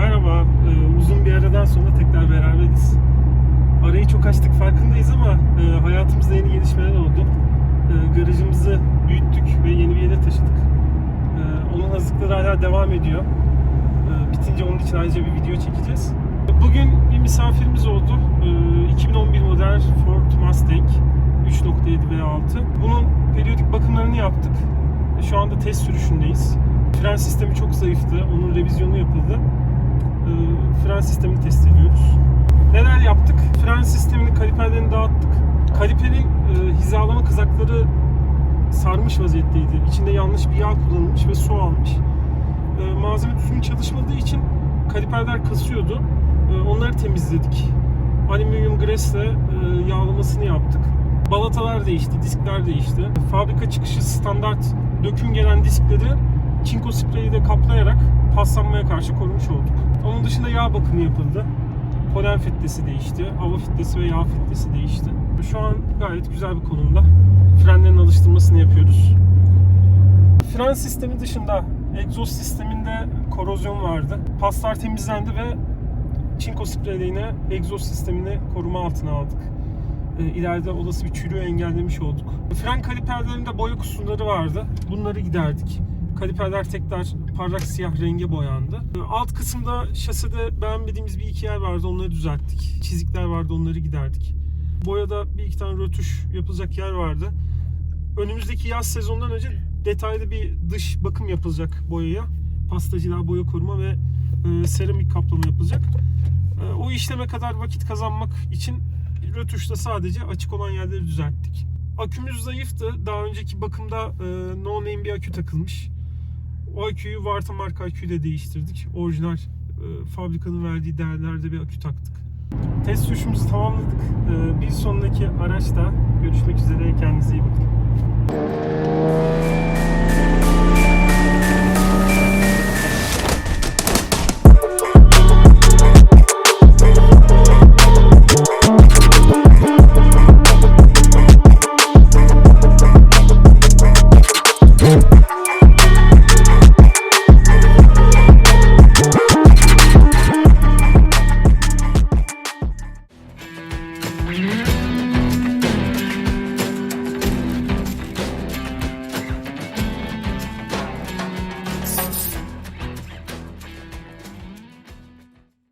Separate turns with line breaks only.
Merhaba, Ee, uzun bir aradan sonra tekrar beraberiz. Arayı çok açtık farkındayız ama e, hayatımızda yeni gelişmeler oldu. E, garajımızı büyüttük ve yeni bir yere taşıdık. E, onun hazırlıkları hala devam ediyor. E, bitince onun için ayrıca bir video çekeceğiz. Bugün bir misafirimiz oldu. E, 2011 model Ford Mustang 3.7 V6. Bunun periyodik bakımlarını yaptık. E, Şu anda test sürüşündeyiz. Fren sistemi çok zayıftı. Onun revizyonu yapıldı. E, fren sistemini test ediyoruz. Neler yaptık? Fren sistemini, kaliperlerini dağıttık. Kaliperin e, hizalama kızakları sarmış vaziyetteydi. İçinde yanlış bir yağ kullanılmış ve su almış. E, malzeme düzgün çalışmadığı için kaliperler kasıyordu. E, onları temizledik. Alüminyum gresle e, yağlamasını yaptık. Balatalar değişti, diskler değişti. Fabrika çıkışı standart döküm gelen diskleri çinko spreyi kaplayarak paslanmaya karşı korumuş olduk. Onun dışında yağ bakımı yapıldı. Polen filtresi değişti, hava filtresi ve yağ filtresi değişti. Şu an gayet güzel bir konumda. Frenlerin alıştırmasını yapıyoruz. Fren sistemi dışında egzoz sisteminde korozyon vardı. Paslar temizlendi ve çinko spreyle yine egzoz sistemini koruma altına aldık. E, ileride olası bir çürüğü engellemiş olduk. Fren kaliperlerinde boya kusurları vardı. Bunları giderdik. Kaliperler tekrar parlak siyah renge boyandı. Alt kısımda şasede beğenmediğimiz bir iki yer vardı. Onları düzelttik. Çizikler vardı. Onları giderdik. Boyada bir iki tane rötuş yapılacak yer vardı. Önümüzdeki yaz sezonundan önce detaylı bir dış bakım yapılacak boyaya. Pastacılığa boya koruma ve e, seramik kaplama yapılacak. E, o işleme kadar vakit kazanmak için rötuşta sadece açık olan yerleri düzelttik. Akümüz zayıftı. Daha önceki bakımda e, no name bir akü takılmış. O Varta marka aküyle değiştirdik. Orijinal e, fabrikanın verdiği değerlerde bir akü taktık. Test sürüşümüzü tamamladık. E, bir sonraki araçta görüşmek üzere. Kendinize iyi bakın.